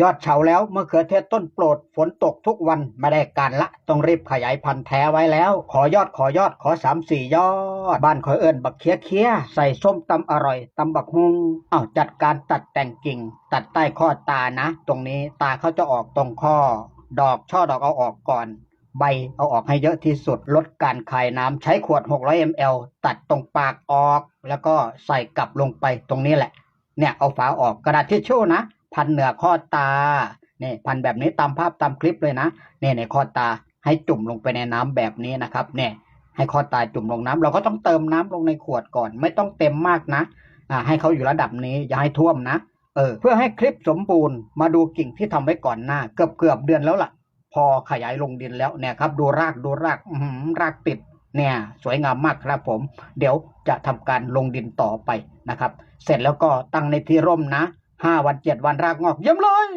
ยอดเฉาแล้วมะเขือเทศต้นโปรดฝนตกทุกวันไม่ได้การละ ต้องรีบขยายพันธุ์แท้ไว้แล้ว ขอยอดขอยอดขอสามสี่ยอด บ้านขอยเอิญบักเคี้ยเคี้ยใส่ส้มตำอร่อยตำบักฮุงอ้าวจัดการตัดแต่งกิ่ง ตัดใต้ข้อตานะ ตรงนี้ตาเขาจะออกตรงข้อ ดอกช่อดอกเอาออกก่อนใบเอาออกให้เยอะที่สุดลดการคายน้ำใช้ขวด 600 ml ตัดตรงปากออก แล้วก็ใส่กลับลงไปตรงนี้แหละ เนี่ยเอาฝาออกกระดาษทิชชู่นะ พันเหนือข้อตาเนี่ยพันแบบนี้ตามภาพตามคลิปเลยนะเนี่ยในข้อตาให้จุ่มลงไปในน้ำแบบนี้นะครับเนี่ยให้ข้อตาจุ่มลงน้ำเราก็ต้องเติมน้ำลงในขวดก่อน ไม่ต้องเต็มมากนะอ่าให้เขาอยู่ระดับนี้อย่าให้ท่วมนะเออเพื่อให้คลิปสมบูรณ์มาดูกิ่งที่ทำไว้ก่อนหน้า เกือบเกือบเดือนแล้วล่ะ พอขยายลงดินแล้วเนี่ยครับ ดูรากดูรากอื้อหือรากติดเนี่ยสวยงามมากครับผม เดี๋ยวจะทำการลงดินต่อไปนะครับ เสร็จแล้วก็ตั้งในที่ร่มนะ ห้าวันเจ็ดวันรากงอกเยี่ยมเลย